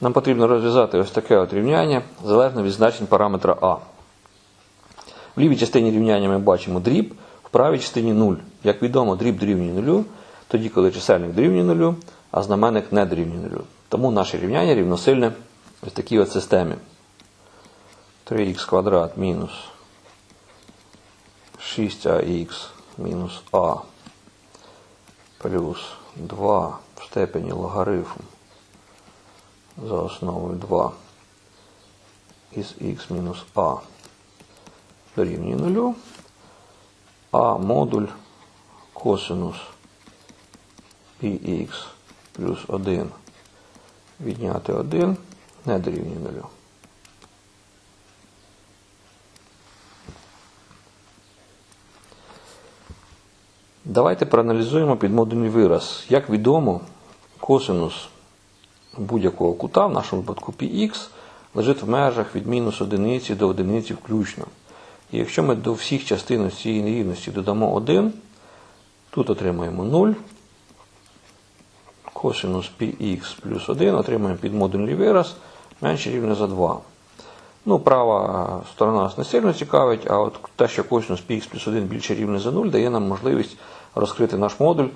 Нам потрібно розв'язати ось таке от рівняння залежно від значень параметра А. В лівій частині рівняння ми бачимо дріб, в правій частині 0. Як відомо, дріб дорівнює 0, тоді, коли чисельник дорівнює 0, а знаменник не дорівнює 0. Тому наше рівняння рівносильне ось такій от системі. 3х квадрат мінус 6ах мінус а плюс 2 в степені логарифму за основою 2 із х мінус а дорівнює 0, а модуль косинус πx плюс 1 відняти 1 не дорівнює 0. Давайте проаналізуємо підмодульний вираз. Як відомо, косинус будь-якого кута, в нашому випадку πx, лежить в межах від мінус одиниці до одиниці включно. І якщо ми до всіх частин цієї нерівності додамо 1, тут отримаємо 0, косинус πx плюс 1, отримаємо підмодульний вираз менше рівня за 2. Ну, права сторона нас не сильно цікавить, а от те, що косинус πx плюс 1 більше рівне за 0, дає нам можливість розкрити наш модуль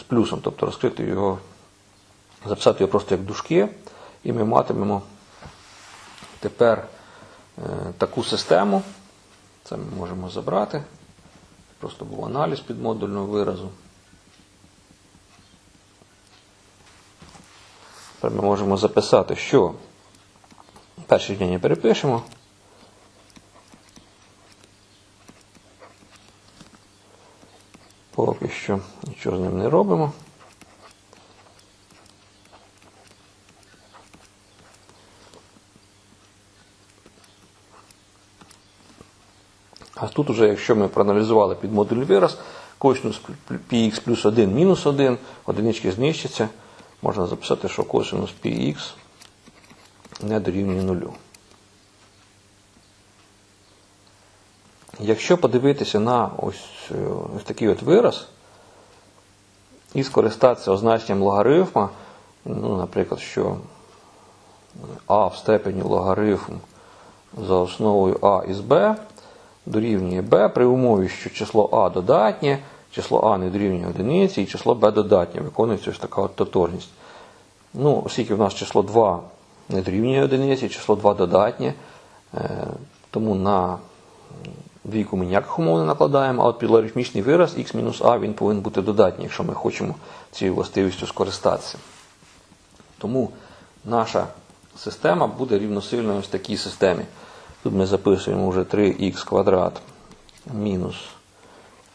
з плюсом, тобто розкрити його, записати його просто як дужки, і ми матимемо тепер е, таку систему. Це ми можемо забрати. Просто був аналіз підмодульного виразу. Тепер ми можемо записати, що перше рівняння перепишемо. Поки що нічого з ним не робимо. Тут уже, якщо ми проаналізували під модуль вираз, косинус πx плюс 1 мінус 1, одинички знищаться, можна записати, що косинус πx не дорівнює нулю. Якщо подивитися на ось, е, ось такий от вираз і скористатися означенням логарифма, ну, наприклад, що а в степені логарифм за основою а із b дорівнює b при умові, що число а додатнє, число а не дорівнює одиниці і число b додатнє. Виконується ось така от тотожність. Ну, Оскільки в нас число 2 не дорівнює одиниці, число 2 додатнє, е, тому на двійку ми ніяких умов не накладаємо, а от під логарифмічний вираз x-а він повинен бути додатній, якщо ми хочемо цією властивістю скористатися. Тому наша система буде рівносильною ось такій системі. Тут ми записуємо вже 3х квадрат мінус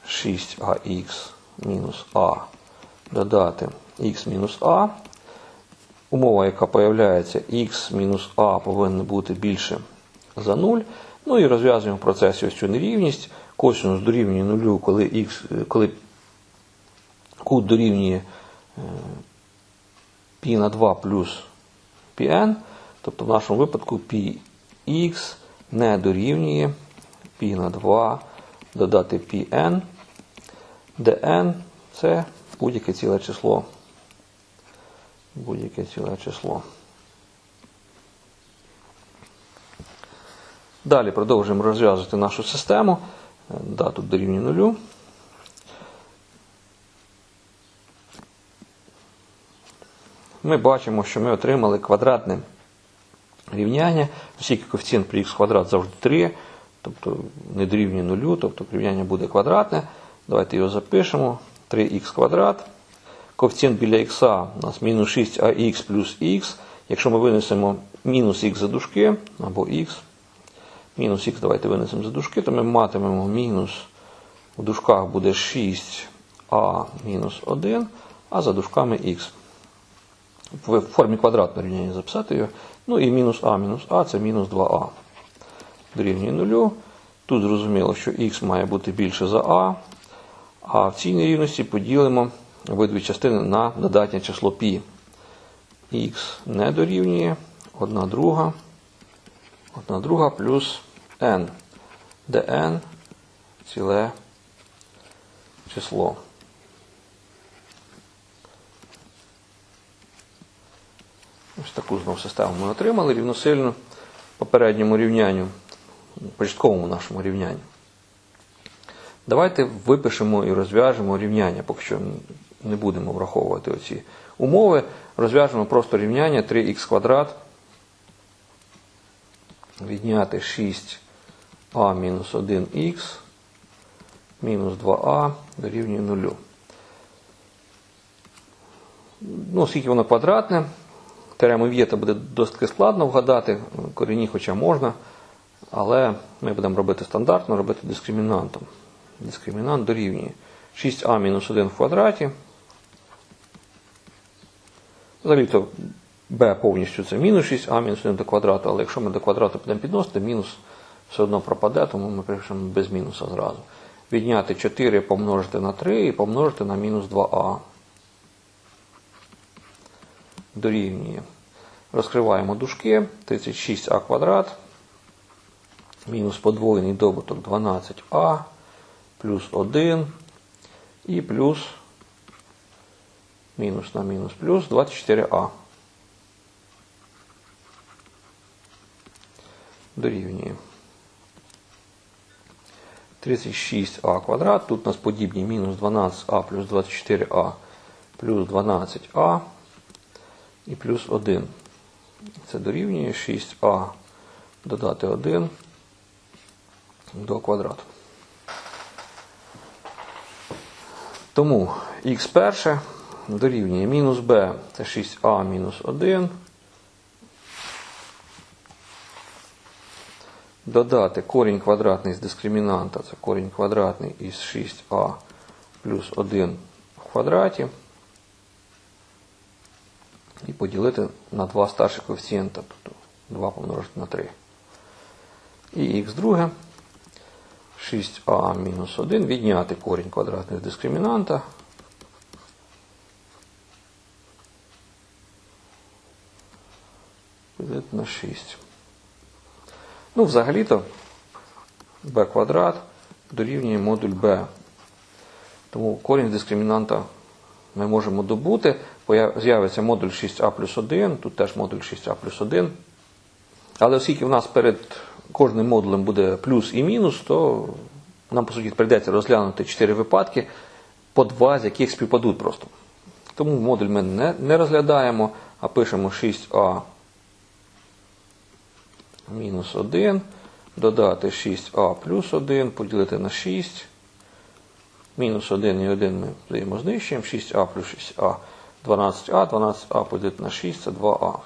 6ах мінус а додати х мінус а. Умова, яка появляється, х мінус а повинна бути більше за 0. Ну і розв'язуємо в процесі ось цю нерівність. Косинус дорівнює нулю, коли х, коли кут дорівнює π на 2 плюс πn, тобто в нашому випадку πx не дорівнює π на 2 додати πn, де n це будь-яке ціле число. Будь-яке ціле число. Далі продовжуємо розв'язувати нашу систему. Да, тут дорівнює нулю. Ми бачимо, що ми отримали квадратне рівняння, оскільки коефіцієнт при х квадрат завжди 3, тобто не дорівнює нулю, тобто рівняння буде квадратне. Давайте його запишемо. 3х квадрат. Коефіцієнт біля х у нас мінус 6ах плюс х. Якщо ми винесемо мінус х за дужки або х, мінус х давайте винесемо за дужки, то ми матимемо мінус у дужках буде 6а мінус 1, а за дужками х. В формі квадратного рівняння записати його. Ну і мінус а мінус а це мінус 2а. Дорівнює нулю. Тут зрозуміло, що х має бути більше за а. А в цій нерівності поділимо обидві частини на додатнє число π. Х не дорівнює 1 друга, 1 друга плюс n, де n ціле число. Ось таку знову систему ми отримали рівносильну попередньому рівнянню, початковому нашому рівнянню. Давайте випишемо і розв'яжемо рівняння, поки що не будемо враховувати оці умови. Розв'яжемо просто рівняння 3х квадрат відняти 6а мінус 1х мінус 2а дорівнює 0. Ну, оскільки воно квадратне, теорему В'єта буде досить складно вгадати, корені хоча можна, але ми будемо робити стандартно, робити дискримінантом. Дискримінант дорівнює 6а мінус 1 в квадраті. Взагалі-то b повністю це мінус 6а мінус 1 до квадрату, але якщо ми до квадрату будемо підносити, мінус все одно пропаде, тому ми пишемо без мінуса зразу. Відняти 4 помножити на 3 і помножити на мінус 2а. Дорівнює. Розкриваємо дужки. 36а квадрат. Мінус подвоєний добуток 12а плюс 1 і плюс мінус на мінус плюс 24а. Дорівнює. 36а квадрат. Тут у нас подібні мінус 12а плюс 24а плюс 12а і плюс 1. Це дорівнює 6а додати 1 до квадрату. Тому х перше дорівнює мінус b це 6а мінус 1. Додати корінь квадратний з дискримінанта, це корінь квадратний із 6а плюс 1 в квадраті. І поділити на два старші коефіцієнта, тобто 2 помножити на 3. І х друге 6а мінус 1 відняти корінь квадратний з дискримінанта. На 6. Ну, взагалі-то b квадрат дорівнює модуль b. Тому корінь дискримінанта ми можемо добути. З'явиться модуль 6а плюс 1, тут теж модуль 6а плюс 1. Але оскільки в нас перед кожним модулем буде плюс і мінус, то нам, по суті, прийдеться розглянути 4 випадки, по два з яких співпадуть просто. Тому модуль ми не, не розглядаємо, а пишемо 6а мінус 1, додати 6а плюс 1, поділити на 6. Мінус 1 і 1 ми взаємознищуємо. 6а плюс 6а 12а, 12а поділити на 6 це 2а.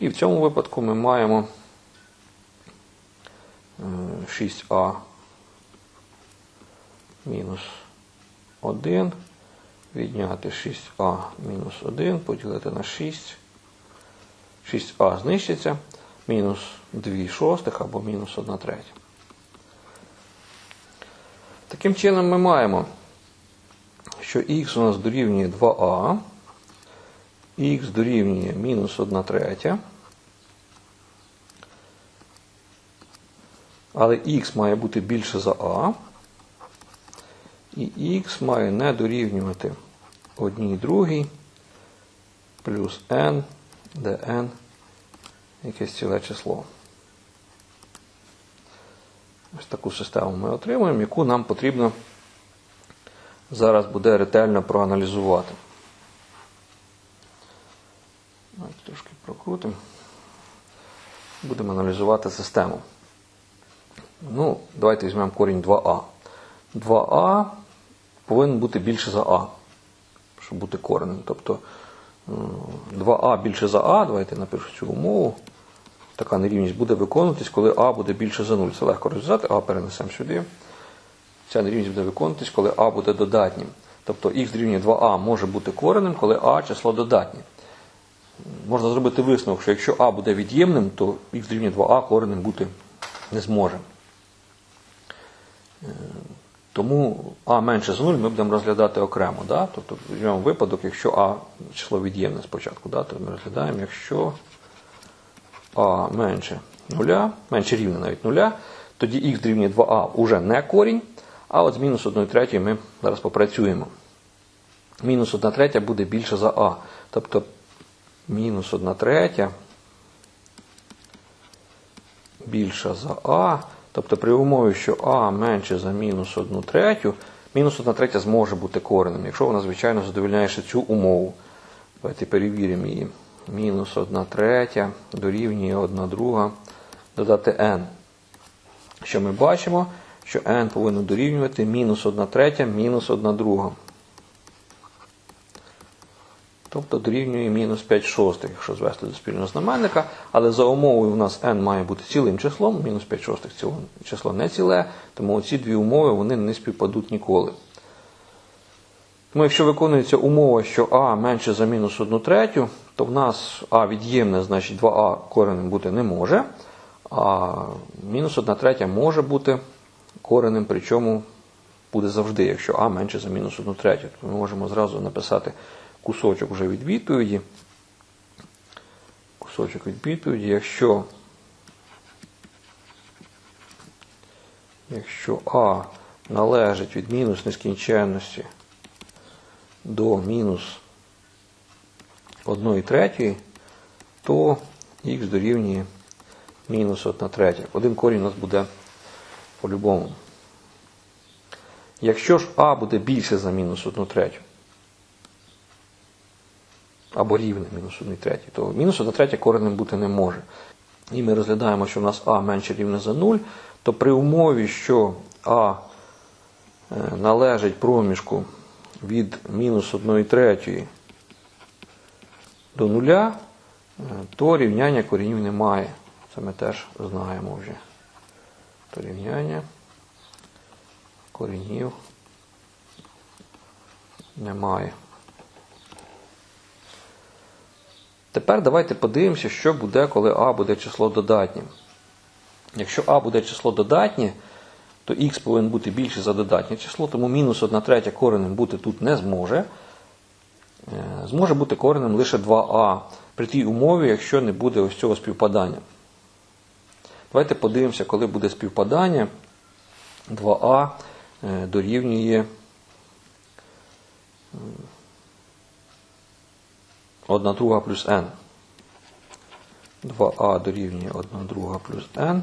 І в цьому випадку ми маємо 6а мінус 1, відняти 6а мінус 1, поділити на 6. 6а знищиться, мінус 2 шостих або мінус 1 третя. Таким чином ми маємо, що х у нас дорівнює 2а, х дорівнює мінус 1 третя. Але х має бути більше за а. І х має не дорівнювати одній другій плюс n, де n якесь ціле число. Ось таку систему ми отримуємо, яку нам потрібно зараз буде ретельно проаналізувати. Трошки прокрутимо. Будемо аналізувати систему. Ну, Давайте візьмемо корінь 2а. 2а повинен бути більше за А, щоб бути коренем. Тобто 2а більше за А, давайте напишу цю умову. Така нерівність буде виконуватись, коли А буде більше за 0. Це легко розв'язати, А перенесемо сюди. Ця нерівність буде виконуватись, коли А буде додатнім. Тобто х дорівнює 2а може бути коренем, коли А число додатнє. Можна зробити висновок, що якщо А буде від'ємним, то х дорівнює 2а коренем бути не зможе. Тому А менше за 0 ми будемо розглядати окремо. Да? Тобто візьмемо випадок, якщо А число від'ємне спочатку, да? то ми розглядаємо, якщо А менше 0, менше рівне навіть 0, тоді х дорівнює 2а уже не корінь, а от з мінус 1 третьої ми зараз попрацюємо. Мінус 1 третя буде більше за А. Тобто мінус 1 третя більша за А. Тобто при умові, що А менше за мінус 1 третю, мінус 1 третя зможе бути коренем, якщо вона, звичайно, задовільняє ще цю умову. Давайте перевіримо її. Мінус 1 третя дорівнює 1 друга додати n. Що ми бачимо? Що n повинно дорівнювати мінус 1 третя мінус 1 друга. Тобто дорівнює мінус 5 шостих, якщо звести до спільного знаменника, але за умовою у нас n має бути цілим числом, мінус 5 шостих ціле число не ціле, тому ці дві умови вони не співпадуть ніколи. Тому якщо виконується умова, що а менше за мінус 1 третю, то в нас а від'ємне, значить 2а коренем бути не може, а мінус 1 третя може бути коренем, причому буде завжди, якщо а менше за мінус 1 третю. То ми можемо зразу написати кусочок вже від відповіді. Кусочок від відповіді, якщо якщо А належить від мінус нескінченності до мінус 1 третьої, то х дорівнює мінус 1 третя. Один корінь у нас буде по-любому. Якщо ж А буде більше за мінус 1 третю, або рівне мінус 1 третій, то мінус 1 третя коренем бути не може. І ми розглядаємо, що в нас А менше рівне за 0, то при умові, що А е, належить проміжку від мінус 1 третьої до нуля, е, то рівняння коренів немає. Це ми теж знаємо вже. То рівняння коренів немає. Тепер давайте подивимося, що буде, коли А буде число додатнім. Якщо А буде число додатнє, то х повинен бути більше за додатнє число, тому мінус 1 третя коренем бути тут не зможе. Е, зможе бути коренем лише 2а при тій умові, якщо не буде ось цього співпадання. Давайте подивимося, коли буде співпадання 2а е, дорівнює 1 друга плюс n. 2а дорівнює 1 друга плюс n. Е,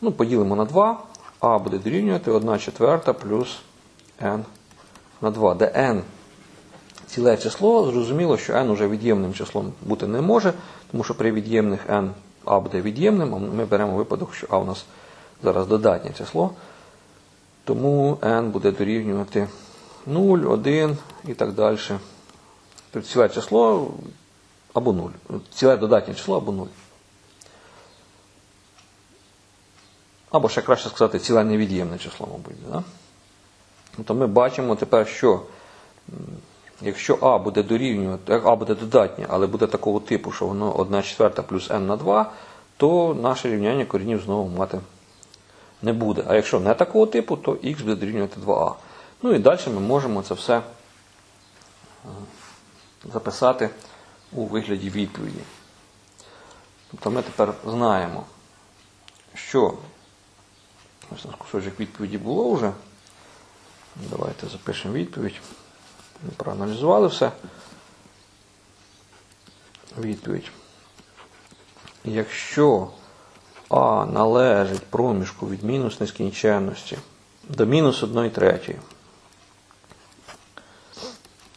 ну, Поділимо на 2. А буде дорівнювати 1 четверта плюс n на 2, де n ціле число, зрозуміло, що n уже від'ємним числом бути не може, тому що при від'ємних n а буде від'ємним, а ми беремо випадок, що а у нас зараз додатнє число. Тому n буде дорівнювати 0, 1 і так далі. Тобто ціле число або 0. Ціле додатнє число або 0. Або ще краще сказати, ціле невід'ємне число, мабуть. Да? То ми бачимо тепер, що якщо А буде дорівнювати, А буде додатнє, але буде такого типу, що воно 1 четверта плюс n на 2, то наше рівняння корінів знову мати не буде. А якщо не такого типу, то х буде дорівнювати 2а. Ну і далі ми можемо це все е, записати у вигляді відповіді. Тобто ми тепер знаємо, що ось у кусочок відповіді було вже. Давайте запишемо відповідь. Проаналізували все. Відповідь. Якщо А належить проміжку від мінус нескінченності до мінус 1 третьої,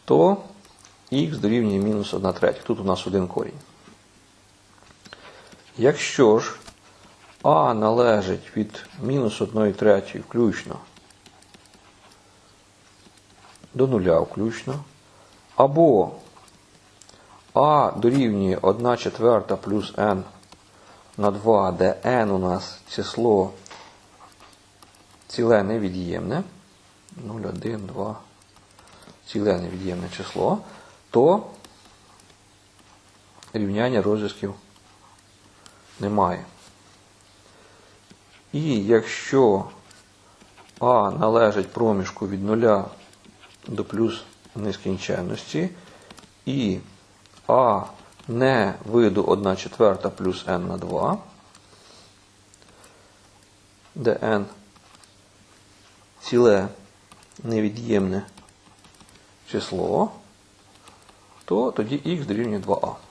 то х дорівнює мінус 1 третя. Тут у нас один корінь. Якщо ж А належить від мінус 1 третьої включно до нуля включно, або А дорівнює 1 четверта плюс n на 2, де n у нас число ціле невід'ємне, 0, 1, 2, ціле невід'ємне число, то рівняння розв'язків немає. І якщо А належить проміжку від 0 до плюс нескінченності, і А не виду 1 четверта плюс n на 2, де n ціле невід'ємне число, то тоді х дорівнює 2а.